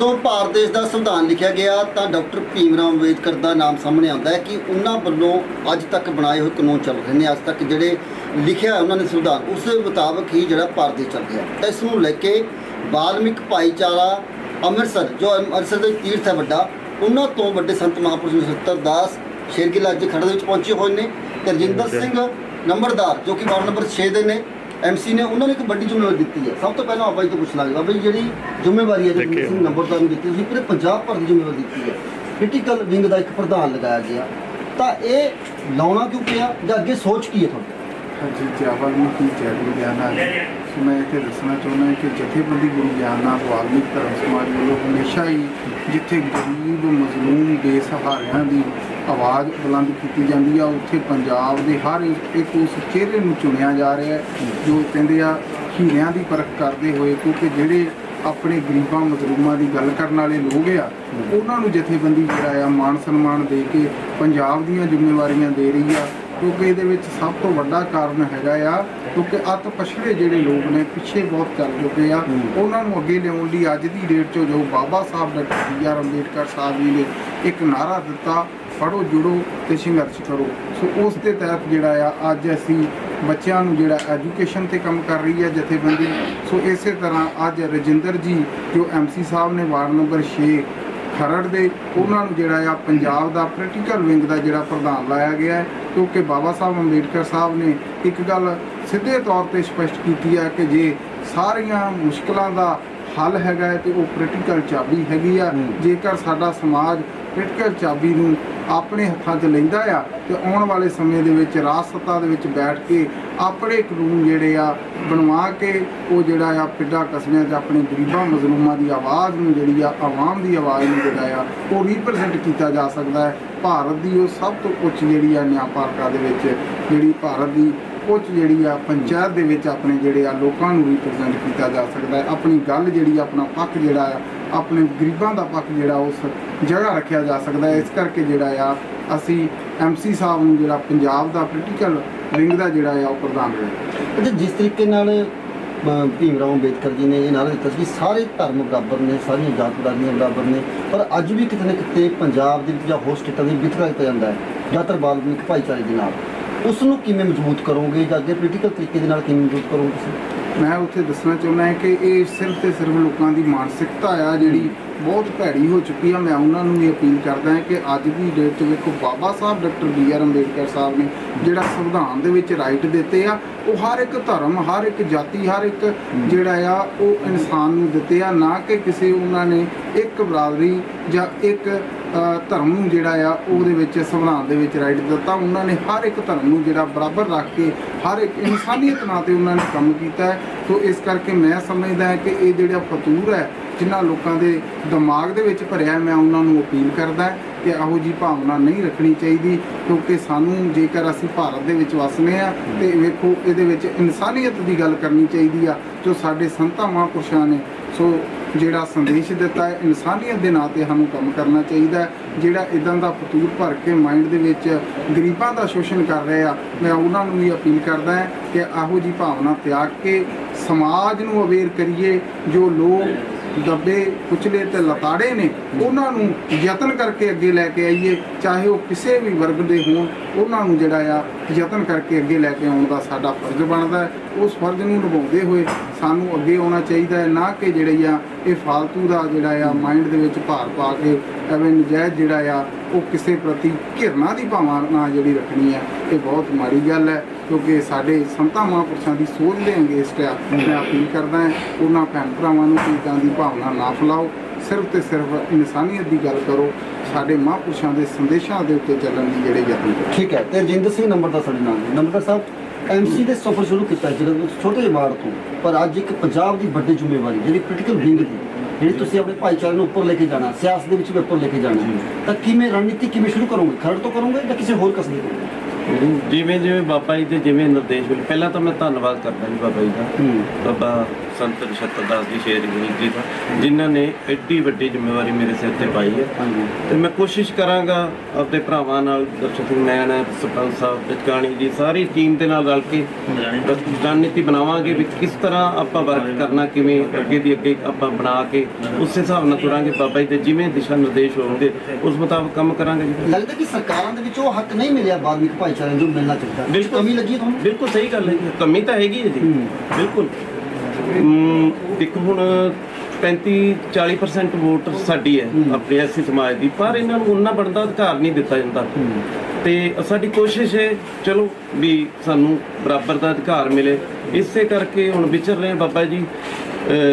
ਜਦੋਂ ਭਾਰਤ ਦੇਸ਼ ਦਾ ਸੰਵਿਧਾਨ ਲਿਖਿਆ ਗਿਆ ਤਾਂ ਡਾਕਟਰ ਭੀਮ ਰਾਓ ਅੰਬੇਦਕਰ ਦਾ ਨਾਮ ਸਾਹਮਣੇ ਆਉਂਦਾ ਹੈ ਕਿ ਉਹਨਾਂ ਵੱਲੋਂ ਅੱਜ ਤੱਕ ਬਣਾਏ ਹੋਏ ਕਾਨੂੰਨ ਚੱਲ ਰਹੇ ਨੇ ਅੱਜ ਤੱਕ ਜਿਹੜੇ ਲਿਖਿਆ ਉਹਨਾਂ ਨੇ ਸੰਵਿਧਾਨ ਉਸ ਦੇ ਮੁਤਾਬਕ ਹੀ ਜਿਹੜਾ ਭਾਰਤ ਦੇਸ਼ ਚੱਲ ਰਿਹਾ ਤਾਂ ਇਸ ਨੂੰ ਲੈ ਕੇ ਬਾਲਮਿਕ ਭਾਈਚਾਰਾ ਅੰਮ੍ਰਿਤਸਰ ਜੋ ਅੰਮ੍ਰਿਤਸਰ ਦਾ ਤੀਰਥ ਹੈ ਵੱਡਾ ਉਹਨਾਂ ਤੋਂ ਵੱਡੇ ਸੰਤ ਮਹਾਂਪੁਰਸ਼ ਨਛੱਤਰ ਦਾਸ ਸ਼ੇਰਗਿੱਲ ਅੱਜ ਖੜੇ ਦੇ ਵਿੱਚ ਪਹੁੰਚੇ ਹੋਏ ਨੇ। ਤੇ ਰਜਿੰਦਰ ਸਿੰਘ ਨੰਬਰਦਾਰ ਜੋ ਕਿ ਵਾਰਡ ਨੰਬਰ 6 ਦੇ ਨੇ ਐਮਸੀ ਨੇ ਉਹਨਾਂ ਨੇ ਇੱਕ ਵੱਡੀ ਜ਼ਿੰਮੇਵਾਰੀ ਦਿੱਤੀ ਹੈ। ਸਭ ਤੋਂ ਪਹਿਲਾਂ ਆਪਾਂ ਜੀ ਤੋਂ ਪੁੱਛ ਲਾਂਗੇ ਬਾਬਾ ਜੀ ਜਿਹੜੀ ਜ਼ਿੰਮੇਵਾਰੀ ਹੈ ਰਜਿੰਦਰ ਸਿੰਘ ਨੰਬਰਦਾਰ ਨੂੰ ਦਿੱਤੀ ਤੁਸੀਂ ਪੂਰੇ ਪੰਜਾਬ ਭਰ ਦੀ ਜ਼ਿੰਮੇਵਾਰੀ ਦਿੱਤੀ ਹੈ। ਕ੍ਰਿਟੀਕਲ ਵਿੰਗ ਦਾ ਇੱਕ ਪ੍ਰਧਾਨ ਲਗਾਇਆ ਗਿਆ। ਤਾਂ ਇਹ ਲਾਉਣਾ ਕਿਉਂ ਪਿਆ ਜਾਂ ਅੱਗੇ ਸੋਚ ਕੀ ਹੈ ਤੁਹਾਡੀ? ਹਾਂਜੀ ਚਾਵਲ ਨੂੰ ਕੀ ਜੈ ਗੁਰੂ ਗਿਆਨਾ ਸੋ ਮੈਂ ਇੱਥੇ ਦੱਸਣਾ ਚਾਹੁੰਦਾ ਹਾਂ ਕਿ ਜਥੇਬੰਦੀ ਗੁਰੂ ਗਿਆਨਾ ਵਾਲਮੀਕ ਧਰਮ ਸਮਾਜ ਵੱਲੋਂ ਹਮੇਸ਼ਾ ਹੀ ਜਿੱਥੇ ਗਰੀਬ ਮਜ਼ਲੂਮ ਬੇਸਹਾਰਿਆਂ ਦੀ ਆਵਾਜ਼ ਬੁਲੰਦ ਕੀਤੀ ਜਾਂਦੀ ਆ। ਉੱਥੇ ਪੰਜਾਬ ਦੇ ਹਰ ਇੱਕ ਇੱਕ ਉਸ ਚਿਹਰੇ ਨੂੰ ਚੁਣਿਆ ਜਾ ਰਿਹਾ ਜੋ ਕਹਿੰਦੇ ਆ, ਹੀਰਿਆਂ ਦੀ ਪਰਖ ਕਰਦੇ ਹੋਏ, ਕਿਉਂਕਿ ਜਿਹੜੇ ਆਪਣੇ ਗਰੀਬਾਂ, ਮਜ਼ਲੂਮਾਂ ਦੀ ਗੱਲ ਕਰਨ ਵਾਲੇ ਲੋਕ ਆ, ਉਹਨਾਂ ਨੂੰ ਜਥੇਬੰਦੀ ਜਿਹੜਾ ਆ, ਮਾਣ ਸਨਮਾਨ ਦੇ ਕੇ ਪੰਜਾਬ ਦੀਆਂ ਜ਼ਿੰਮੇਵਾਰੀਆਂ ਦੇ ਰਹੀ ਆ। ਕਿਉਂਕਿ ਇਹਦੇ ਵਿੱਚ ਸਭ ਤੋਂ ਵੱਡਾ ਕਾਰਨ ਹੈਗਾ ਆ, ਕਿਉਂਕਿ ਅੱਤ ਪਛੜੇ ਜਿਹੜੇ ਲੋਕ ਨੇ, ਪਿੱਛੇ ਬਹੁਤ ਚੱਲ ਚੁੱਕੇ ਆ। ਉਹਨਾਂ ਨੂੰ ਅੱਗੇ ਲਿਆਉਣ ਲਈ ਅੱਜ ਦੀ ਡੇਟ 'ਚ ਜੋ Baba Sahib doctor B R Ambedkar Sahib ji ਨੇ ਇੱਕ ਨਾਰਾ ਦਿੱਤਾ ਪੜੋ ਜੁੜੋ ਤੇ ਸੰਘਰਸ਼ ਕਰੋ। ਸੋ ਉਸ ਦੇ ਤਹਿਤ ਜਿਹੜਾ ਆ ਅੱਜ ਅਸੀਂ ਬੱਚਿਆਂ ਨੂੰ ਜਿਹੜਾ ਐਜੂਕੇਸ਼ਨ ਤੇ ਕੰਮ ਕਰ ਰਹੀ ਹੈ ਜਥੇਬੰਦੀ ਸੋ ਇਸੇ ਤਰ੍ਹਾਂ ਅੱਜ ਰਜਿੰਦਰ ਜੀ ਜੋ ਐਮਸੀ ਸਾਹਿਬ ਨੇ ਵਾਰਡ ਨੰਬਰ 6 ਖਰੜ ਦੇ ਉਹਨਾਂ ਨੂੰ ਜਿਹੜਾ ਆ ਪੰਜਾਬ ਦਾ ਪੋਲੀਟੀਕਲ ਵਿੰਗ ਦਾ ਜਿਹੜਾ ਪ੍ਰਧਾਨ ਲਾਇਆ ਗਿਆ ਹੈ ਕਿਉਂਕਿ ਬਾਬਾ ਸਾਹਿਬ ਅੰਬੇਡਕਰ ਸਾਹਿਬ ਨੇ ਇੱਕ ਗੱਲ ਸਿੱਧੇ ਤੌਰ ਤੇ ਸਪਸ਼ਟ ਕੀਤੀ ਹੈ ਕਿ ਜੇ ਸਾਰੀਆਂ ਮੁਸ਼ਕਲਾਂ ਦਾ ਹੱਲ ਹੈਗਾ ਤੇ ਉਹ ਪੋਲੀਟੀਕਲ ਚਾਬੀ ਹੈਗੀ ਆ। ਜੇਕਰ ਸਾਡਾ ਸਮਾਜ ਪੋਲੀਟੀਕਲ ਚਾਬੀ ਨੂੰ ਆਪਣੇ ਹੱਥਾਂ 'ਚ ਲੈਂਦਾ ਆ ਤੇ ਆਉਣ ਵਾਲੇ ਸਮੇਂ ਦੇ ਵਿੱਚ ਰਾਜ ਸੱਤਾ ਦੇ ਵਿੱਚ ਬੈਠ ਕੇ ਆਪਣੇ ਕਾਨੂੰਨ ਜਿਹੜੇ ਆ ਬਣਵਾ ਕੇ ਉਹ ਜਿਹੜਾ ਆ ਪਿੰਡਾਂ ਕਸਬਿਆਂ 'ਚ ਆਪਣੇ ਗਰੀਬਾਂ ਮਜ਼ਲੂਮਾਂ ਦੀ ਆਵਾਜ਼ ਨੂੰ ਜਿਹੜੀ ਆ ਆਵਾਮ ਦੀ ਆਵਾਜ਼ ਨੂੰ ਜਿਹੜਾ ਆ ਉਹ ਰਿਪਰੈਜ਼ੈਂਟ ਕੀਤਾ ਜਾ ਸਕਦਾ ਹੈ। ਭਾਰਤ ਦੀ ਉਹ ਸਭ ਤੋਂ ਉੱਚ ਜਿਹੜੀ ਆ ਨਿਆਂਪਾਲਿਕਾ ਦੇ ਵਿੱਚ ਜਿਹੜੀ ਭਾਰਤ ਦੀ ਉੱਚ ਜਿਹੜੀ ਆ ਪੰਚਾਇਤ ਦੇ ਵਿੱਚ ਆਪਣੇ ਜਿਹੜੇ ਆ ਲੋਕਾਂ ਨੂੰ ਰਿਪਰੈਜ਼ੈਂਟ ਕੀਤਾ ਜਾ ਸਕਦਾ ਹੈ। ਆਪਣੀ ਗੱਲ ਜਿਹੜੀ ਆ, ਆਪਣਾ ਪੱਖ ਜਿਹੜਾ ਆ ਆਪਣੇ ਗਰੀਬਾਂ ਦਾ ਪੱਖ ਜਿਹੜਾ ਉਸ ਜਗ੍ਹਾ ਰੱਖਿਆ ਜਾ ਸਕਦਾ ਹੈ। ਇਸ ਕਰਕੇ ਜਿਹੜਾ ਆ, ਅਸੀਂ ਐਮਸੀ ਸਾਹਿਬ ਨੂੰ ਜਿਹੜਾ ਪੰਜਾਬ ਦਾ ਪੋਲੀਟੀਕਲ ਵਿੰਗ ਦਾ ਜਿਹੜਾ ਆ, ਉਹ ਪ੍ਰਧਾਨ ਰਿਹਾ। ਅੱਛਾ, ਜਿਸ ਤਰੀਕੇ ਨਾਲ ਭੀਮ ਰਾਓ ਅੰਬੇਦਕਰ ਜੀ ਨੇ ਇਹ ਨਾਰਾ ਦਿੱਤਾ ਸੀ ਕਿ ਸਾਰੇ ਧਰਮ ਬਰਾਬਰ ਨੇ, ਸਾਰੀਆਂ ਜਾਤ ਬਰਾਦਰੀਆਂ ਬਰਾਬਰ ਨੇ, ਪਰ ਅੱਜ ਵੀ ਕਿਤੇ ਨਾ ਕਿਤੇ ਪੰਜਾਬ ਦੇ ਵਿੱਚ ਜਾਂ ਹੋਰ ਸਟੇਟਾਂ ਦੇ ਵਿੱਚ ਵਿਤਕਰਾ ਕੀਤਾ ਜਾਂਦਾ ਹੈ ਜ਼ਿਆਦਾਤਰ ਬਾਲਮੀਕ ਭਾਈਚਾਰੇ ਦੇ ਨਾਲ। ਉਸ ਨੂੰ ਕਿਵੇਂ ਮਜ਼ਬੂਤ ਕਰੋਗੇ ਜਾਂ ਅੱਗੇ ਪੋਲੀਟੀਕਲ ਤਰੀਕੇ ਦੇ ਨਾਲ ਕਿਵੇਂ ਮਜ਼ਬੂਤ ਕਰੋਗੇ ਤੁਸੀਂ? ਮੈਂ ਉੱਥੇ ਦੱਸਣਾ ਚਾਹੁੰਦਾ ਹਾਂ ਕਿ ਇਹ ਸਿਰਫ ਤੇ ਸਿਰਫ ਲੋਕਾਂ ਦੀ ਮਾਨਸਿਕਤਾ ਆ ਜਿਹੜੀ ਬਹੁਤ ਭੈੜੀ ਹੋ ਚੁੱਕੀ ਆ। ਮੈਂ ਉਹਨਾਂ ਨੂੰ ਵੀ ਅਪੀਲ ਕਰਦਾ ਹਾਂ ਕਿ ਅੱਜ ਦੀ ਡੇਟ 'ਚ ਵੇਖੋ Baba Sahib doctor B R Ambedkar Sahib ਨੇ ਜਿਹੜਾ ਸੰਵਿਧਾਨ ਦੇ ਵਿੱਚ ਰਾਈਟ ਦਿੱਤੇ ਆ ਉਹ ਹਰ ਇੱਕ ਧਰਮ ਹਰ ਇੱਕ ਜਾਤੀ ਹਰ ਇੱਕ ਜਿਹੜਾ ਆ ਉਹ ਇਨਸਾਨ ਨੂੰ ਦਿੱਤੇ ਆ। ਨਾ ਕਿ ਕਿਸੇ ਉਹਨਾਂ ਨੇ ਇੱਕ ਬਰਾਦਰੀ ਜਾਂ ਇੱਕ ਧਰਮ ਨੂੰ ਜਿਹੜਾ ਆ, ਉਹਦੇ ਵਿੱਚ ਸੰਵਿਧਾਨ ਦੇ ਵਿੱਚ ਰਾਈਟ ਦਿੱਤਾ। ਉਹਨਾਂ ਨੇ ਹਰ ਇੱਕ ਧਰਮ ਨੂੰ ਜਿਹੜਾ ਬਰਾਬਰ ਰੱਖ ਕੇ, ਹਰ ਇੱਕ ਇਨਸਾਨੀਅਤ ਨਾਲ ਤੇ ਉਹਨਾਂ ਨੇ ਕੰਮ ਕੀਤਾ ਸੋ ਇਸ ਕਰਕੇ ਮੈਂ ਸਮਝਦਾ ਕਿ ਇਹ ਜਿਹੜਾ ਫਤੂਰ ਹੈ, ਜਿਨ੍ਹਾਂ ਲੋਕਾਂ ਦੇ ਦਿਮਾਗ ਦੇ ਵਿੱਚ ਭਰਿਆ ਮੈਂ ਉਹਨਾਂ ਨੂੰ ਅਪੀਲ ਕਰਦਾ ਕਿ ਇਹੋ ਜੀ ਭਾਵਨਾ ਨਹੀਂ ਰੱਖਣੀ ਚਾਹੀਦੀ ਕਿਉਂਕਿ ਸਾਨੂੰ ਜੇਕਰ ਅਸੀਂ ਭਾਰਤ ਦੇ ਵਿੱਚ ਵਸਨੇ ਆ ਤੇ ਵੇਖੋ ਇਹਦੇ ਵਿੱਚ ਇਨਸਾਨੀਅਤ ਦੀ ਗੱਲ ਕਰਨੀ ਚਾਹੀਦੀ ਆ, ਜੋ ਸਾਡੇ ਸੰਤਾਂ ਮਹਾਂਪੁਰਸ਼ਾਂ ਨੇ। ਸੋ ਜਿਹੜਾ ਸੰਦੇਸ਼ ਦਿੱਤਾ ਹੈ, ਇਨਸਾਨੀਅਤ ਦੇ ਨਾਂ ਤੇ ਸਾਨੂੰ ਕੰਮ ਕਰਨਾ ਚਾਹੀਦਾ ਜਿਹੜਾ ਇਦਾਂ ਦਾ ਫਤੂਰ ਭਰ ਕੇ ਮਾਈਂਡ ਦੇ ਵਿੱਚ ਗਰੀਬਾਂ ਦਾ ਸ਼ੋਸ਼ਣ ਕਰ ਰਹੇ ਆ, ਮੈਂ ਉਹਨਾਂ ਨੂੰ ਵੀ ਅਪੀਲ ਕਰਦਾ ਹਾਂ ਕਿ ਇਹੋ ਜੀ ਭਾਵਨਾ ਤਿਆਗ ਕੇ ਸਮਾਜ ਨੂੰ ਅਵੇਅਰ ਕਰੀਏ, ਜੋ ਲੋਕ ਦੱਬੇ ਕੁਚਲੇ ਤੇ ਲਤਾੜੇ ਨੇ, ਉਹਨਾਂ ਨੂੰ ਯਤਨ ਕਰਕੇ ਅੱਗੇ ਲੈ ਕੇ ਆਈਏ, ਚਾਹੇ ਉਹ ਕਿਸੇ ਵੀ ਵਰਗ ਦੇ ਹੋਣ, ਉਹਨਾਂ ਨੂੰ ਜਿਹੜਾ ਆ ਯਤਨ ਕਰਕੇ ਅੱਗੇ ਲੈ ਕੇ ਆਉਣ ਦਾ ਸਾਡਾ ਫਰਜ਼ ਬਣਦਾ ਹੈ। ਉਸ ਫਰਜ਼ ਨੂੰ ਨਿਭਾਉਂਦੇ ਹੋਏ ਸਾਨੂੰ ਅੱਗੇ ਆਉਣਾ ਚਾਹੀਦਾ ਹੈ, ਨਾ ਕਿ ਜਿਹੜੀ ਆ ਇਹ ਫਾਲਤੂ ਦਾ ਜਿਹੜਾ ਆ ਮਾਈਂਡ ਦੇ ਵਿੱਚ ਭਾਰ ਪਾ ਕੇ ਐਵੇਂ ਨਜਾਇਜ਼ ਜਿਹੜਾ ਆ ਉਹ ਕਿਸੇ ਪ੍ਰਤੀ ਘਿਰਨਾ ਦੀ ਭਾਵਨਾ ਜਿਹੜੀ ਰੱਖਣੀ ਆ, ਇਹ ਬਹੁਤ ਮਾੜੀ ਗੱਲ ਹੈ, ਕਿਉਂਕਿ ਸਾਡੇ ਸੰਤਾਂ ਮਹਾਂਪੁਰਸ਼ਾਂ ਦੀ ਸੋਚ ਦੇ ਅੰਗੇਸਟ ਆ, ਮੈਂ ਅਪੀਲ ਕਰਦਾ ਹਾਂ, ਉਹਨਾਂ ਭੈਣ ਭਰਾਵਾਂ ਨੂੰ ਕਿ ਇੱਦਾਂ ਦੀ ਭਾਵਨਾ ਨਾ ਫੈਲਾਓ, ਸਿਰਫ ਤੇ ਸਿਰਫ ਇਨਸਾਨੀਅਤ ਦੀ ਗੱਲ ਕਰੋ, ਸਾਡੇ ਮਹਾਂਪੁਰਸ਼ਾਂ ਦੇ ਸੰਦੇਸ਼ਾਂ ਦੇ ਉੱਤੇ ਚੱਲਣ ਦੀ ਜਿਹੜੇ ਯਤਨ ਠੀਕ ਹੈ, ਤੇ ਰਜਿੰਦਰ ਸਿੰਘ ਨੰਬਰ ਦਾ ਸਾਡੇ ਨਾਲ ਨੰਬਰ ਸਾਹਿਬ? ਐਮਸੀ ਦੇ ਸਫ਼ਰ ਸ਼ੁਰੂ ਕੀਤਾ ਤੁਸੀਂ ਛੋਟੇ ਜਿਹੇ ਵਾਰਡ ਤੋਂ। ਪਰ ਅੱਜ ਇੱਕ ਪੰਜਾਬ ਦੀ ਵੱਡੀ ਜ਼ਿੰਮੇਵਾਰੀ ਜਿਹੜੀ ਪੋਲੀਟੀਕਲ ਵਿੰਗ ਦੀ ਜਿਹੜੀ ਤੁਸੀਂ ਆਪਣੇ ਭਾਈਚਾਰੇ ਨੂੰ ਉੱਪਰ ਲੈ ਕੇ ਜਾਣਾ ਸਿਆਸਤ ਦੇ ਵਿੱਚ ਵੀ ਉੱਪਰ ਲੈ ਕੇ ਜਾਣਾ। ਤਾਂ ਕਿਵੇਂ ਰਣਨੀਤੀ ਕਿਵੇਂ ਸ਼ੁਰੂ ਕਰੋਗੇ? ਖਰੜ ਤੋਂ ਕਰੋਗੇ ਜਾਂ ਕਿਸੇ ਹੋਰ ਕਸਬੇ ਤੋਂ? ਜਿਵੇਂ ਜਿਵੇਂ ਬਾਬਾ ਜੀ ਦੇ ਜਿਵੇਂ ਨਿਰਦੇਸ਼ ਪਹਿਲਾਂ ਤਾਂ ਮੈਂ ਧੰਨਵਾਦ ਕਰਦਾ ਜੀ ਬਾਬਾ ਜੀ ਦਾ। ਬਾਬਾ ਸੰਤ ਨਛੱਤਰ ਦਾਸ ਜੀ ਸ਼ੇਰ ਗੁਰੂ ਜੀ ਦਾ ਜਿਨ੍ਹਾਂ ਨੇ ਐਡੀ ਵੱਡੀ ਜ਼ਿੰਮੇਵਾਰੀ ਮੇਰੇ ਸਿਰ ਤੇ ਪਾਈ ਹੈ। ਤੇ ਮੈਂ ਕੋਸ਼ਿਸ਼ ਕਰਾਂਗਾ ਆਪਣੇ ਭਰਾਵਾਂ ਨਾਲ ਦਰਸ਼ਨ ਸਿੰਘ ਨੈਣ ਹੈ ਸਰਪੰਚ ਸਾਹਿਬ ਟਿਕਾਣੀ ਜੀ ਸਾਰੀ ਟੀਮ ਦੇ ਨਾਲ ਰਲ ਕੇ ਰਣਨੀਤੀ ਬਣਾਵਾਂਗੇ ਵੀ ਕਿਸ ਤਰ੍ਹਾਂ ਆਪਾਂ ਵਰਕ ਕਰਨਾ ਕਿਵੇਂ ਅੱਗੇ ਦੀ ਅੱਗੇ ਆਪਾਂ ਬਣਾ ਕੇ ਉਸੇ ਹਿਸਾਬ ਨਾਲ ਤੁਰਾਂਗੇ। ਬਾਬਾ ਜੀ ਦੇ ਜਿਵੇਂ ਦਿਸ਼ਾ ਨਿਰਦੇਸ਼ ਹੋਣਗੇ ਉਸ ਮੁਤਾਬਕ ਕੰਮ ਕਰਾਂਗੇ ਲੱਗਦਾ ਕਿ ਸਰਕਾਰਾਂ ਦੇ ਵਿੱਚ ਉਹ ਹੱਕ ਨਹੀਂ ਮਿਲਿਆ ਬਾਦਮਿਕ ਭਾਈਚਾਰੇ ਨੂੰ ਮਿਲਣਾ ਚਾਹੀਦਾ। ਬਿਲਕੁਲ। ਕਮੀ ਲੱਗੀ ਤੁਹਾਨੂੰ? ਬਿਲਕੁਲ ਸਹੀ ਗੱਲ ਹੈ ਕਮੀ ਤਾਂ ਹੈਗੀ ਹੈ ਜੀ। ਬਿਲਕੁਲ। ਇੱਕ ਹੁਣ 35 40% ਵੋਟ ਸਾਡੀ ਹੈ। ਆਪਣੇ ਐਸੀ ਸਮਾਜ ਦੀ ਪਰ ਇਹਨਾਂ ਨੂੰ ਉਹਨਾਂ ਬਣਦਾ ਅਧਿਕਾਰ ਨਹੀਂ ਦਿੱਤਾ ਜਾਂਦਾ। ਤੇ ਸਾਡੀ ਕੋਸ਼ਿਸ਼ ਹੈ ਚਲੋ ਵੀ ਸਾਨੂੰ ਬਰਾਬਰ ਦਾ ਅਧਿਕਾਰ ਮਿਲੇ। ਇਸੇ ਕਰਕੇ ਹੁਣ ਵਿਚਰ ਰਹੇ ਬਾਬਾ ਜੀ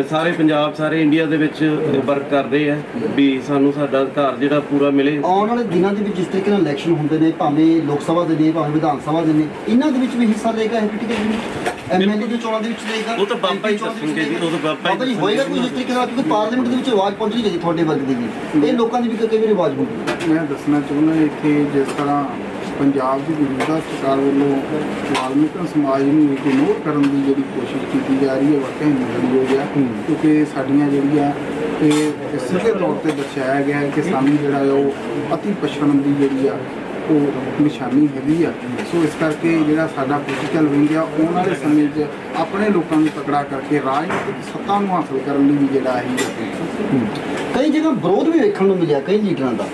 ਸਾਰੇ ਪੰਜਾਬ ਸਾਰੇ ਇੰਡੀਆ ਦੇ ਵਿੱਚ ਵਰਕ ਕਰਦੇ ਆ ਵੀ ਸਾਨੂੰ ਸਾਡਾ ਅਧਿਕਾਰ ਜਿਹੜਾ ਪੂਰਾ ਮਿਲੇ। ਆਉਣ ਵਾਲੇ ਦਿਨਾਂ ਦੇ ਵਿੱਚ ਜਿਸ ਤਰੀਕੇ ਨਾਲ ਇਲੈਕਸ਼ਨ ਹੁੰਦੇ ਨੇ ਭਾਵੇਂ ਲੋਕ ਸਭਾ ਦੇ ਨੇ ਭਾਵੇਂ ਵਿਧਾਨ ਸਭਾ ਦੇ ਨੇ ਇਹਨਾਂ ਦੇ ਵਿੱਚ ਵੀ ਹਿੱਸਾ ਲਏਗਾ ਇਹ ਪੋਲੀਟੀਕਲ ਐਮਐਲਏ ਦੀ ਚੋਣਾਂ ਦੇ ਵਿੱਚ ਲਏਗਾ ਉਹ ਤਾਂ ਬਾਬਾ ਹੀ MP ਚੋਣਾਂ ਦੇ ਵਿੱਚ ਦੱਸਣਗੇ ਜੀ, ਉਹ ਤਾਂ ਬਾਬਾ ਹੀ ਬਾਬਾ ਜੀ ਹੋਏਗਾ ਕੋਈ ਜਿਸ ਤਰੀਕੇ ਨਾਲ ਕਿਉਂਕਿ ਪਾਰਲੀਮੈਂਟ ਦੇ ਵਿੱਚ ਆਵਾਜ਼ ਪਹੁੰਚਣੀ ਚਾਹੀਦੀ ਤੁਹਾਡੇ ਵਰਗ ਦੀ ਵੀ ਇਹ ਲੋਕਾਂ ਦੀ ਵੀ ਕਈ ਵਾਰੀ ਆਵਾਜ਼ ਹੁੰਦੀ ਮੈਂ ਦੱਸਣਾ ਚਾਹੁੰਦਾ ਇੱਥੇ ਜਿਸ ਤਰ੍ਹਾਂ ਪੰਜਾਬ ਦੀ ਮੌਜੂਦਾ ਸਰਕਾਰ ਵੱਲੋਂ ਵਾਲਮੀਕ ਸਮਾਜ ਨੂੰ ਇਗਨੋਰ ਕਰਨ ਦੀ ਜਿਹੜੀ ਕੋਸ਼ਿਸ਼ ਕੀਤੀ ਜਾ ਰਹੀ ਹੈ ਵਾਕਈ ਨਿੰਦਣਯੋਗ ਹੈ ਕਿਉਂਕਿ ਸਾਡੀਆਂ ਜਿਹੜੀਆਂ ਇਹ ਸਿੱਧੇ ਤੌਰ ਤੇ ਦਰਸਾਇਆ ਗਿਆ ਹੈ ਕਿ ਸਾਨੂੰ ਜਿਹੜਾ ਉਹ ਅਤੀ ਪਛੜਨ ਦੀ ਜਿਹੜੀ ਆ ਉਹ ਨਿਸ਼ਾਨੀ ਹੈਗੀ ਆ। ਸੋ ਇਸ ਕਰਕੇ ਜਿਹੜਾ ਸਾਡਾ ਪੋਲੀਟੀਕਲ ਵਿੰਗ ਆ ਆਉਣ ਵਾਲੇ ਸਮੇਂ 'ਚ ਆਪਣੇ ਲੋਕਾਂ ਨੂੰ ਤਕੜਾ ਕਰਕੇ ਰਾਜਨੀਤਿਕ ਸੱਤਾ ਨੂੰ ਹਾਸਲ ਕਰਨ ਲਈ ਵੀ ਜਿਹੜਾ ਹੈ ਕਈ ਜਗ੍ਹਾ ਵਿਰੋਧ ਵੀ ਵੇਖਣ ਨੂੰ ਮਿਲਿਆ ਕਈ ਲੀਡਰਾਂ ਦਾ।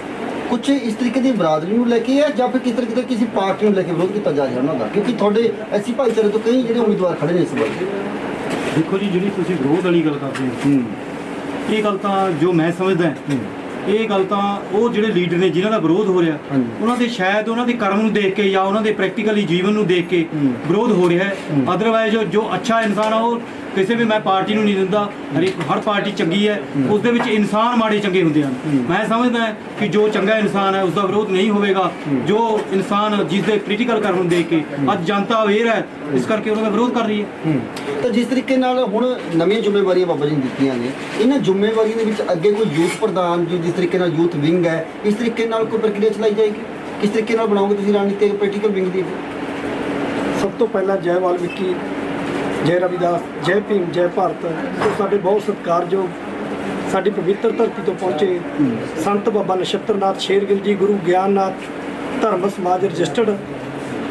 ਕੁਝ ਇਸ ਤਰੀਕੇ ਦੀ ਬਰਾਦਰੀ ਨੂੰ ਲੈ ਕੇ ਹੈ ਜਾਂ ਫਿਰ ਕਿਤੇ ਨਾ ਕਿਤੇ ਕਿਸੇ ਪਾਰਟੀ ਨੂੰ ਲੈ ਕੇ ਵਿਰੋਧ ਕੀਤਾ ਜਾ ਰਿਹਾ ਉਹਨਾਂ ਦਾ? ਕਿਉਂਕਿ ਤੁਹਾਡੇ ਐਸੀ ਭਾਈਚਾਰੇ ਤੋਂ ਕਈ ਜਿਹੜੇ ਉਮੀਦਵਾਰ ਖੜੇ ਨੇ ਇਸ ਵਾਰ। ਦੇਖੋ ਜੀ ਜਿਹੜੀ ਤੁਸੀਂ ਵਿਰੋਧ ਵਾਲੀ ਗੱਲ ਕਰਦੇ ਹੋ ਹੂੰ। ਇਹ ਗੱਲ ਤਾਂ ਜੋ ਮੈਂ ਸਮਝਦਾ ਹੂੰ। ਇਹ ਗੱਲ ਤਾਂ ਉਹ ਜਿਹੜੇ ਲੀਡਰ ਨੇ ਜਿਨ੍ਹਾਂ ਦਾ ਵਿਰੋਧ ਹੋ ਰਿਹਾ। ਉਹਨਾਂ ਦੇ ਸ਼ਾਇਦ ਉਹਨਾਂ ਦੇ ਕਰਮ ਨੂੰ ਦੇਖ ਕੇ ਜਾਂ ਉਹਨਾਂ ਦੇ ਪ੍ਰੈਕਟੀਕਲੀ ਜੀਵਨ ਨੂੰ ਦੇਖ ਕੇ। ਵਿਰੋਧ ਹੋ ਰਿਹਾ ਹੈ ਅਦਰਵਾਈਜ਼ ਜੋ ਅੱਛਾ ਇਨਸਾਨ ਆ ਉਹ ਕਿਸੇ ਵੀ ਮੈਂ ਪਾਰਟੀ ਨੂੰ ਨਹੀਂ ਦਿੰਦਾ ਹਰ ਇੱਕ ਹਰ ਪਾਰਟੀ ਚੰਗੀ ਹੈ ਉਸ ਦੇ ਵਿੱਚ ਇਨਸਾਨ ਮਾੜੇ ਚੰਗੇ ਹੁੰਦੇ ਹਨ। ਮੈਂ ਸਮਝਦਾ ਕਿ ਜੋ ਚੰਗਾ ਇਨਸਾਨ ਹੈ ਉਸ ਦਾ ਵਿਰੋਧ ਨਹੀਂ ਹੋਵੇਗਾ। ਜੋ ਇਨਸਾਨ ਜਿਸ ਦੇ ਕ੍ਰਿਟੀਕਲ ਕਰਮ ਨੂੰ ਦੇਖ ਕੇ ਅੱਜ ਜਨਤਾ ਅਵੇਅਰ ਹੈ ਇਸ ਕਰਕੇ ਉਹਨਾਂ ਦਾ ਵਿਰੋਧ ਕਰ ਰਹੀ ਹੈ। ਤਾਂ ਜਿਸ ਤਰੀਕੇ ਨਾਲ ਹੁਣ ਨਵੀਆਂ ਜ਼ਿੰਮੇਵਾਰੀਆਂ ਬਾਬਾ ਜੀ ਨੇ ਦਿੱਤੀਆਂ ਨੇ ਇਹਨਾਂ ਜ਼ਿੰਮੇਵਾਰੀਆਂ ਦੇ ਵਿੱਚ ਅੱਗੇ ਕੋਈ ਯੂਥ ਪ੍ਰਧਾਨ ਜੀ ਜਿਸ ਤਰੀਕੇ ਨਾਲ ਯੂਥ ਵਿੰਗ ਹੈ ਇਸ ਤਰੀਕੇ ਨਾਲ ਕੋਈ ਪ੍ਰਕਿਰਿਆ ਚਲਾਈ ਜਾਏਗੀ? ਕਿਸ ਤਰੀਕੇ ਨਾਲ ਬਣਾਓਗੇ ਤੁਸੀਂ ਰਣਨੀਤੀ ਪੋਲੀਟੀਕਲ ਵਿੰਗ ਦੀ? ਸਭ ਤੋਂ ਪਹਿਲਾਂ ਜੈ ਵਾਲਮੀਕੀ ਜੈ ਰਵਿਦਾਸ, ਜੈ ਭੀਮ, ਜੈ ਭਾਰਤ। ਉਹ ਸਾਡੇ ਬਹੁਤ ਸਤਿਕਾਰਯੋਗ, ਸਾਡੀ ਪਵਿੱਤਰ ਧਰਤੀ ਤੋਂ ਪਹੁੰਚੇ ਸੰਤ ਬਾਬਾ ਨਛੱਤਰਨਾਥ ਸ਼ੇਰਗਿਲ ਜੀ, ਗੁਰੂ ਗਿਆਨਨਾਥ ਧਰਮ ਸਮਾਜ ਰਜਿਸਟਰਡ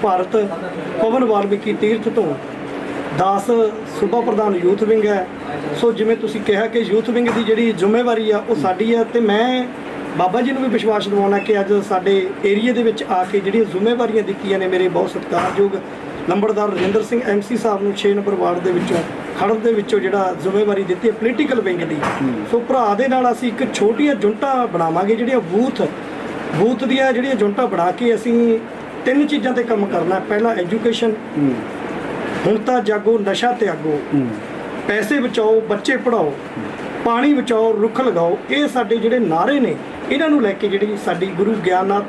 ਭਾਰਤ ਪਵਨ ਵਾਲਮੀਕੀ ਤੀਰਥ ਤੋਂ। ਦਾਸ ਸੂਬਾ ਪ੍ਰਧਾਨ ਯੂਥ ਵਿੰਗ ਹੈ। ਸੋ ਜਿਵੇਂ ਤੁਸੀਂ ਕਿਹਾ ਕਿ ਯੂਥ ਵਿੰਗ ਦੀ ਜਿਹੜੀ ਜ਼ਿੰਮੇਵਾਰੀ ਆ, ਉਹ ਸਾਡੀ ਹੈ ਤੇ ਮੈਂ ਬਾਬਾ ਜੀ ਨੂੰ ਵੀ ਵਿਸ਼ਵਾਸ ਦਿਵਾਉਣਾ ਕਿ ਅੱਜ ਸਾਡੇ ਏਰੀਆ ਦੇ ਵਿੱਚ ਆ ਕੇ ਜਿਹੜੀਆਂ ਜ਼ਿੰਮੇਵਾਰੀਆਂ ਦਿੱਤੀਆਂ ਨੇ ਮੇਰੇ ਬਹੁਤ ਸਤਿਕਾਰਯੋਗ ਲੰਬੜਦਾਰ ਰਜਿੰਦਰ ਸਿੰਘ ਐਮਸੀ ਸਾਹਿਬ ਨੂੰ 6 ਨੰਬਰ ਵਾਰਡ ਦੇ ਵਿੱਚੋਂ ਖੜਨ ਦੇ ਵਿੱਚੋਂ ਜਿਹੜਾ ਜ਼ਿੰਮੇਵਾਰੀ ਦਿੱਤੀ ਹੈ ਪੋਲੀਟੀਕਲ ਵਿੰਗ ਦੀ। ਸੋ ਭਰਾ ਦੇ ਨਾਲ ਅਸੀਂ ਇੱਕ ਛੋਟੀਆਂ ਜੁੰਟਾਂ ਬਣਾਵਾਂਗੇ ਜਿਹੜੀਆਂ ਬੂਥ ਬੂਥ ਦੀਆਂ ਜਿਹੜੀਆਂ ਜੁੰਟਾਂ ਬਣਾ ਕੇ ਅਸੀਂ ਤਿੰਨ ਚੀਜ਼ਾਂ ਤੇ ਕੰਮ ਕਰਨਾ। ਪਹਿਲਾ ਐਜੂਕੇਸ਼ਨ ਹੁਣ ਤਾਂ ਜਾਗੋ ਨਸ਼ਾ ਤਿਆਗੋ। ਪੈਸੇ ਬਚਾਓ ਬੱਚੇ ਪੜਾਓ ਪਾਣੀ ਬਚਾਓ ਰੁੱਖ ਲਗਾਓ ਇਹ ਸਾਡੇ ਜਿਹੜੇ ਨਾਰੇ ਨੇ ਇਹਨਾਂ ਨੂੰ ਲੈ ਕੇ ਜਿਹੜੀ ਸਾਡੀ ਗੁਰੂ ਗਿਆਨਨਾਥ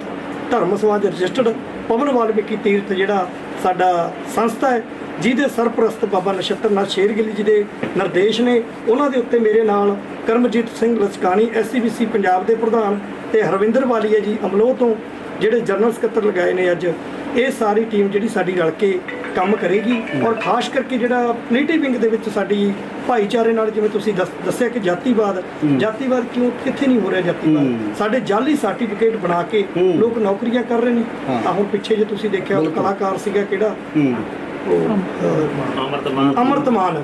ਧਰਮ ਸਮਾਜ ਰਜਿਸਟਰਡ ਪਵਨ ਵਾਲਮੀਕੀ ਤੀਰਥ ਜਿਹੜਾ ਸਾਡਾ ਸੰਸਥਾ ਹੈ, ਜਿਹਦੇ ਸਰਪ੍ਰਸਤ ਬਾਬਾ ਨਛੱਤਰਨਾਥ ਸ਼ੇਰਗਿੱਲ ਜੀ ਦੇ ਨਿਰਦੇਸ਼ ਨੇ, ਉਹਨਾਂ ਦੇ ਉੱਤੇ ਮੇਰੇ ਨਾਲ Karamjit Singh Laskani S C B C Punjab ਦੇ ਪ੍ਰਧਾਨ ਤੇ ਹਰਵਿੰਦਰ ਵਾਲੀਆ ਜੀ ਅਮਲੋਹ ਤੋਂ ਜਿਹੜੇ ਜਨਰਲ ਸਕੱਤਰ ਲਗਾਏ ਨੇ ਅੱਜ, ਇਹ ਸਾਰੀ ਟੀਮ ਜਿਹੜੀ ਸਾਡੀ ਰਲ ਕੇ ਕੰਮ ਕਰੇਗੀ ਔਰ ਖਾਸ ਕਰਕੇ ਜਿਹੜਾ ਪੋਲੀਟਿਕ ਵਿੰਗ ਦੇ ਵਿੱਚ ਸਾਡੀ ਭਾਈਚਾਰੇ ਨਾਲ ਜਿਵੇਂ ਤੁਸੀਂ ਦੱਸ- ਦੱਸਿਆ ਕਿ ਜਾਤੀਵਾਦ ਜਾਤੀਵਾਦ ਕਿਉਂ ਕਿੱਥੇ ਨਹੀਂ ਹੋ ਰਿਹਾ ਜਾਤੀਵਾਦ? ਸਾਡੇ ਜਾਲੀ ਸਰਟੀਫਿਕੇਟ ਬਣਾ ਕੇ ਲੋਕ ਨੌਕਰੀਆਂ ਕਰ ਰਹੇ ਨੇ। ਆ ਹੁਣ ਪਿੱਛੇ ਜੇ ਤੁਸੀਂ ਦੇਖਿਆ ਉਹ। ਕਲਾਕਾਰ ਸੀਗਾ ਕਿਹੜਾ? ਅਮਰਤਮਾਨ।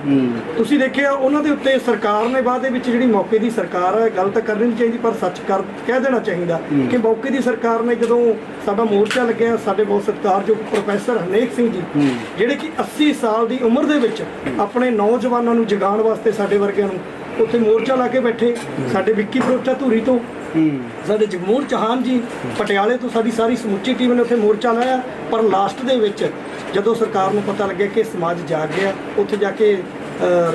ਤੁਸੀਂ ਦੇਖਿਆ ਉਹਨਾਂ ਦੇ ਉੱਤੇ ਸਰਕਾਰ ਨੇ ਬਾਅਦ ਦੇ ਵਿੱਚ ਜਿਹੜੀ ਮੌਕੇ ਦੀ ਸਰਕਾਰ ਹੈ ਗੱਲ ਤਾਂ ਕਰਨੀ ਨਹੀਂ ਚਾਹੀਦੀ ਪਰ ਸੱਚ ਕਰ ਕਹਿ ਦੇਣਾ ਚਾਹੀਦਾ ਕਿ ਮੌਕੇ ਦੀ ਸਰਕਾਰ ਨੇ ਜਦੋਂ ਸਾਡਾ ਮੋਰਚਾ ਲੱਗਿਆ ਸਾਡੇ ਬਹੁਤ ਸਤਿਕਾਰਯੋਗ ਪ੍ਰੋਫੈਸਰ ਹਰਨੇਕ ਸਿੰਘ ਜੀ ਜਿਹੜੇ ਕਿ 80 ਸਾਲ ਦੀ ਉਮਰ ਦੇ ਵਿੱਚ ਆਪਣੇ ਨੌਜਵਾਨਾਂ ਨੂੰ ਜਗਾਉਣ ਵਾਸਤੇ ਸਾਡੇ ਵਰਗਿਆਂ ਨੂੰ ਉੱਥੇ ਮੋਰਚਾ ਲਾ ਕੇ ਬੈਠੇ ਸਾਡੇ ਵਿੱਕੀ ਪ੍ਰੋਚਾ ਧੂਰੀ ਤੋਂ ਸਾਡੇ ਜਗਮੋਹਨ ਚੌਹਾਨ ਜੀ, ਪਟਿਆਲੇ ਤੋਂ ਸਾਡੀ ਸਾਰੀ ਸਮੁੱਚੀ ਟੀਮ ਨੇ ਉੱਥੇ ਮੋਰਚਾ ਲਾਇਆ, ਪਰ ਲਾਸਟ ਦੇ ਵਿੱਚ ਜਦੋਂ ਸਰਕਾਰ ਨੂੰ ਪਤਾ ਲੱਗਿਆ ਕਿ ਸਮਾਜ ਜਾਗ ਗਿਆ, ਉੱਥੇ ਜਾ ਕੇ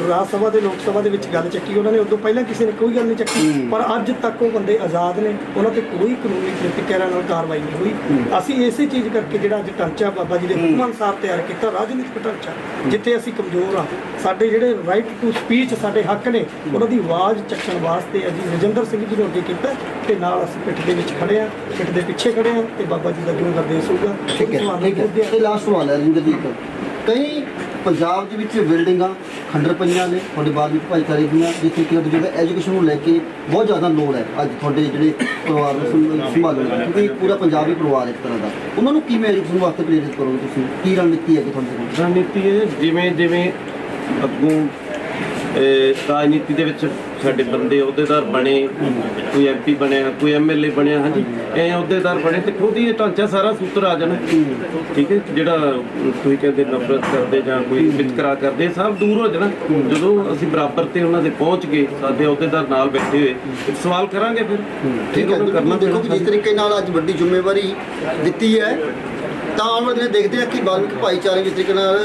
ਰਾਜ ਸਭਾ ਦੇ ਲੋਕ ਸਭਾ ਦੇ ਵਿੱਚ ਗੱਲ ਚੱਕੀ ਉਹਨਾਂ ਨੇ ਉਦੋਂ ਪਹਿਲਾਂ ਕਿਸੇ ਨੇ ਕੋਈ ਗੱਲ ਨਹੀਂ ਚੱਕੀ ਪਰ ਅੱਜ ਤੱਕ ਉਹ ਬੰਦੇ ਆਜ਼ਾਦ ਨੇ ਉਹਨਾਂ ਤੇ ਕੋਈ ਕਾਨੂੰਨੀ ਪ੍ਰਤੀਕਿਰਿਆ ਨਾਲ ਕਾਰਵਾਈ ਨਹੀਂ ਹੋਈ। ਅਸੀਂ ਇਸੇ ਚੀਜ਼ ਕਰਕੇ ਜਿਹੜਾ ਅੱਜ ਢਾਂਚਾ ਬਾਬਾ ਜੀ ਦੇ ਹੁਕਮ ਅਨੁਸਾਰ ਤਿਆਰ ਕੀਤਾ ਰਾਜਨੀਤਿਕ ਢਾਂਚਾ ਜਿੱਥੇ ਅਸੀਂ ਕਮਜ਼ੋਰ ਆ ਸਾਡੇ ਜਿਹੜੇ ਰਾਈਟ ਟੂ ਸਪੀਚ ਸਾਡੇ ਹੱਕ ਨੇ ਉਹਨਾਂ ਦੀ ਆਵਾਜ਼ ਚੱਕਣ ਵਾਸਤੇ ਅਸੀਂ ਰਜਿੰਦਰ ਸਿੰਘ ਜੀ ਨੂੰ ਅੱਗੇ ਕੀਤਾ ਤੇ ਨਾਲ ਅਸੀਂ ਪਿੱਠ ਦੇ ਵਿੱਚ ਖੜੇ ਆ ਪਿੱਠ ਦੇ ਪਿੱਛੇ ਖੜੇ ਆ ਤੇ ਬਾਬਾ ਜੀ ਦਾ ਜੋ ਨਿਰਦੇਸ਼ ਹੋਊਗਾ। ਠੀਕ ਹੈ। ਤੇ ਲਾਸਟ ਸਵਾਲ ਹੈ ਰਿੰਦਰ ਜੀ ਕਈ ਪੰਜਾਬ ਦੇ ਵਿੱਚ ਬਿਲਡਿੰਗਾਂ ਖੰਡਰ ਪਈਆਂ ਨੇ, ਤੁਹਾਡੇ ਬਾਅਦ ਵਿੱਚ ਭਾਈਚਾਰੇ ਦੀਆਂ, ਜਿੱਥੇ ਕਿ ਜਿਹੜਾ ਐਜੂਕੇਸ਼ਨ ਨੂੰ ਲੈ ਕੇ ਬਹੁਤ ਜ਼ਿਆਦਾ ਲੋੜ ਹੈ ਅੱਜ ਤੁਹਾਡੇ ਜਿਹੜੇ ਪਰਿਵਾਰ ਨੂੰ ਸੰਭ- ਸੰਭਾਲਣ ਦਾ, ਕਿਉਂਕਿ ਪੂਰਾ ਪੰਜਾਬ ਹੀ ਪਰਿਵਾਰ ਇੱਕ ਤਰ੍ਹਾਂ ਦਾ। ਉਹਨਾਂ ਨੂੰ ਕਿਵੇਂ ਐਜੂਕੇਸ਼ਨ ਵਾਸਤੇ ਪ੍ਰੇਰਿਤ ਕਰੋਗੇ ਤੁਸੀਂ? ਕੀ ਰਣਨੀਤੀ ਹੈ ਕਿ ਤੁਹਾਡੇ ਕੋਲ? ਰਣਨੀਤੀ ਹੈ ਜਿਵੇਂ ਜਿਵੇਂ ਅੱਗੋਂ ਰਾਜਨੀਤੀ ਦੇ ਵਿੱਚ ਸਾਡੇ ਬੰਦੇ ਅਹੁਦੇਦਾਰ ਬਣੇ ਕੋਈ ਐਮਪੀ ਬਣਿਆ ਕੋਈ ਐਮਐਲਏ ਬਣਿਆ ਹਾਂਜੀ। ਐ ਅਹੁਦੇਦਾਰ ਬਣੇ ਤੇ ਖੁਦ ਹੀ ਇਹ ਢਾਂਚਾ ਸਾਰਾ ਸੂਤਰ ਆ ਜਾਣਾ। ਠੀਕ ਹੈ? ਜਿਹੜਾ ਤੁਸੀਂ ਕਹਿੰਦੇ ਨਫ਼ਰਤ ਕਰਦੇ ਜਾਂ ਕੋਈ ਵਿਤਕਰਾ ਕਰਦੇ ਸਭ ਦੂਰ ਹੋ ਜਾਣਾ। ਜਦੋਂ ਅਸੀਂ ਬਰਾਬਰ ਤੇ ਉਹਨਾਂ ਦੇ ਪਹੁੰਚ ਗਏ ਸਾਡੇ ਅਹੁਦੇਦਾਰ ਨਾਲ ਬੈਠੇ ਹੋਏ ਇੱਕ ਸਵਾਲ ਕਰਾਂਗੇ ਫਿਰ। ਠੀਕ ਹੈ ਕਰਨਾ ਦੇਖੋ। ਜਿਸ ਤਰੀਕੇ ਨਾਲ ਅੱਜ ਵੱਡੀ ਜ਼ਿੰਮੇਵਾਰੀ ਦਿੱਤੀ ਹੈ ਤਾਂ ਆਉਣ ਵਾਲੇ ਦਿਨ ਦੇਖਦੇ ਹਾਂ ਕਿ ਬਾਲਮਿਕ ਭਾਈਚਾਰੇ ਜਿਸ ਤਰੀਕੇ ਨਾਲ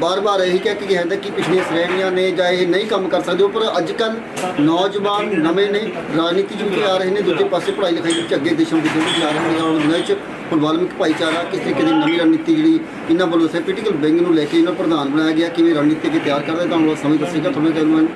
ਬਾਰ-ਬਾਰ ਇਹੀ ਕਹਿ ਕੇ ਕਹਿੰਦਾ ਕਿ ਪਿਛਲੀਆਂ ਸ਼੍ਰੇਣੀਆਂ ਨੇ ਜਾਂ ਇਹ ਨਹੀਂ ਕੰਮ ਕਰ ਸਕਦੇ ਉਹ ਪਰ ਅੱਜ ਕੱਲ ਨੌਜਵਾਨ ਨਵੇਂ ਨੇ, ਰਾਜਨੀਤੀ ਚ ਵੀ ਆ ਰਹੇ ਨੇ, ਦੂਜੇ ਪਾਸੇ ਪੜ੍ਹਾਈ ਲਿਖਾਈ ਵਿੱਚ ਅੱਗੇ ਦੇਸ਼ਾਂ ਵਿਦੇਸ਼ਾਂ ਵਿੱਚ ਜਾ ਰਹੇ ਨੇ, ਆਉਣ ਵਾਲੇ ਦਿਨਾਂ ਵਿੱਚ ਹੁਣ ਬਾਲਮਿਕ ਭਾਈਚਾਰਾ ਕਿਸ ਤਰੀਕੇ ਦੀ ਨਵੀਂ ਰਣਨੀਤੀ ਜਿਹੜੀ ਇਹਨਾਂ ਵੱਲੋਂ ਸੇ ਪੋਲੀਟੀਕਲ ਵਿੰਗ ਨੂੰ ਲੈ ਕੇ ਇਹਨਾਂ ਨੂੰ ਪ੍ਰਧਾਨ ਬਣਾਇਆ ਗਿਆ, ਕਿਵੇਂ ਰਣਨੀਤੀ ਅੱਗੇ ਤਿਆਰ ਕਰਦਾ ਤੁਹਾਨੂੰ ਸਮਝ ਦੱਸੇਗਾ, ਤੁਹਾਨੂੰ